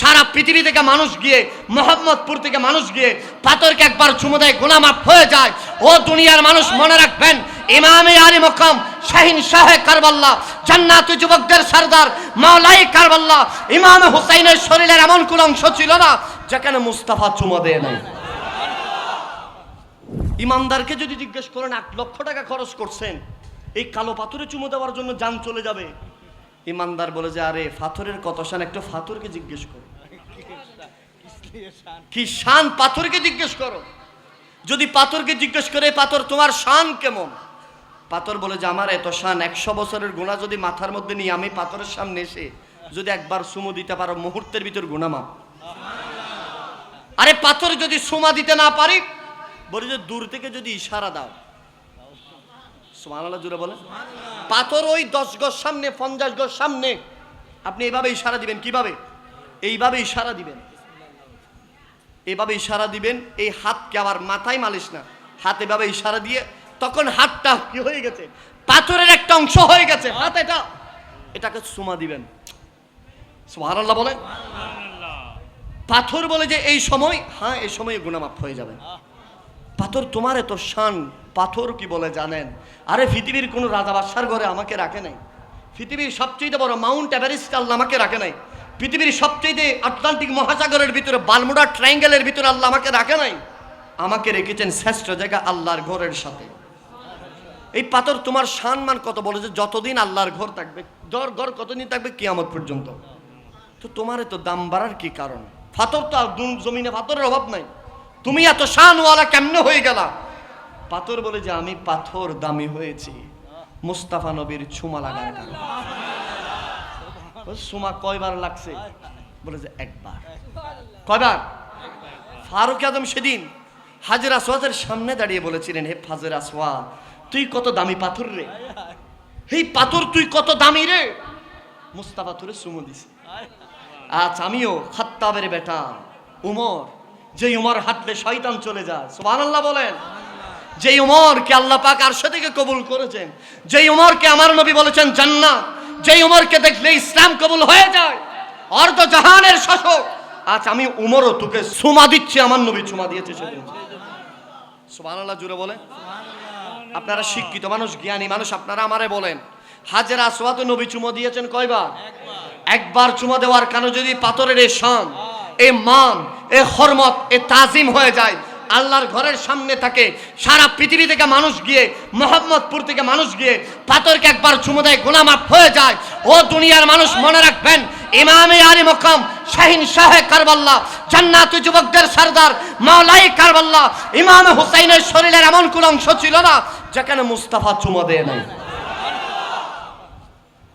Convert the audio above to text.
সারা পৃথিবী থেকে মানুষ গিয়ে, মোহাম্মদপুর থেকে মানুষ গিয়ে পাথরকে একবার চুমো দেয় গোলামাপ হয়ে যায়। ও দুনিয়ার মানুষ মনে রাখবেন, ইমামে আলী মকাম, শাহিন শাহে কারবাল্লা, জান্নাত যুবকদের সর্দার, মাওলাই কারবাল্লা, ইমাম হুসাইনের শরীরের এমন কোন অংশ ছিল না যেখানে মুস্তাফা চুমো দেয় নাই। ইমানদারকে যদি জিজ্ঞেস করেন এক লক্ষ টাকা খরচ করছেন, এই কালো পাথরে চুমো দেওয়ার জন্য যান চলে যাবে। ইমানদার বলে যে, আরে পাথরের কত শান, একটু পাথরকে জিজ্ঞেস করো। কি শান পাথরকে জিজ্ঞেস করো? যদি পাথরকে জিজ্ঞেস করে পাথর, তোমার শান কেমন? পাথর বলে যে, আমার এত শান, একশো বছরের গুণা যদি মাথার মধ্যে নিয়ে আমি পাথরের সামনে এসে যদি একবার সুমো দিতে পারো, মুহূর্তের ভিতর গুণামাপ আরে, পাথর যদি সুমা দিতে না পারি, বলি যে, দূর থেকে যদি ইশারা দাও। জুড়ে বলে পাথর ওই দশ গজ সামনে পঞ্চাশ গজ সামনে। আপনি এইভাবে ইশারা দিবেন কীভাবে? এইভাবে ইশারা দিবেন। এভাবে ইশারা দিবেন এই হাতকে আবার মাথায় মালিশ না। হাত এভাবে ইশারা দিয়ে তখন হাতটা কি হয়ে গেছে? পাথরের একটা অংশ হয়ে গেছে হাত এটা। এটাকে সুমা দিবেন। সুবহানাল্লাহ বলে পাথর বলে যে এই সময় হ্যাঁ এই সময় গুণামাপ হয়ে যাবে। পাথর তোমার এত শান, পাথর কি বলে জানেন? আরে পৃথিবীর কোনো রাজা বাদশার ঘরে আমাকে রাখে নাই। পৃথিবীর সবচেয়ে বড় মাউন্ট এভারেস্ট আল্লাহ আমাকে রাখে নাই। পৃথিবীর সবচেয়ে আটলান্টিক মহাসাগরের ভিতরে, বালমুডা ট্রায়াঙ্গেলের ভিতরে আল্লাহ আমাকে রাখে নাই। আমাকে রেখেছেন শ্রেষ্ঠ জায়গা আল্লাহর ঘরের সাথে। এই পাথর তোমার সম্মান কত বলে যে যতদিন আল্লাহর ঘর থাকবে ঘর ঘর কতদিন থাকবে কিয়ামত পর্যন্ত? তো তোমার এত দাম বাড়ার কি কারণ? পাথর তো আর জমিনে পাথরের অভাব নাই। তুমি এত শানওয়ালা কেমনে হয়ে গেলা? পাথর বলে যে আমি পাথর দামি হয়েছি। মুস্তাফা নবীর ছুমা লাগার কারণে। সুমা কয়বার লাগছে? বলে যে একবার। কয়বার? ফারুক আদম সেদিন হাজির আসওয়াদের সামনে দাঁড়িয়ে বলেছিলেন, হে ফাজের আসওয়াদ, তুই কত দামি পাথর রে? হে পাথর, তুই কত দামি রে? মুস্তাফা তুরে সুমো দিছে। আজ আমিও খাত্তাবের বেটা, উমর। যে উমর হাঁটলে শয়তান চলে যায়। সুবহানাল্লাহ বলেন। যে উমরকে আল্লাহ পাক আরশে থেকে কবুল করেছেন যে উমরকে আমার নবী বলেছেন জান্নাত যে উমরকে দেখলে ইসলাম কবুল হয়ে যায়, অর্ধ জাহানের শাসক। আজ আমি উমরও তোকে সুমা দিচ্ছি, আমার নবী সুমা দিয়েছে সেদিন। সুবহানাল্লাহ জুড়ে বলেন। আপনারা শিক্ষিত মানুষ, জ্ঞানী মানুষ, আপনারা আমারে বলেন। হাজের আসওয়াত নবী চুমো দিয়েছেন কয়বার? একবার। চুমো দেওয়ার কারণে যদি পাথরের এ শান এ মান, এ হরমত, এ তাজিম হয়ে যায়। আল্লাহর ঘরের সামনে থাকে, সারা পৃথিবী থেকে মানুষ গিয়ে মোহাম্মদপুর থেকে মানুষ গিয়ে পাথরকে একবার চুমো দেয় গোলামাপ হয়ে যায়। ও দুনিয়ার মানুষ মনে রাখবেন, ইমামে আলী মকাম, শাহিন শাহে কারবাল্লা, জান্নাত যুবকদের সর্দার, মাওলাই কারবাল্লা, ইমাম হুসাইনের শরীরের এমন কোন অংশ ছিল না, যেখানে মুস্তাফা চুমো দেয় নাই।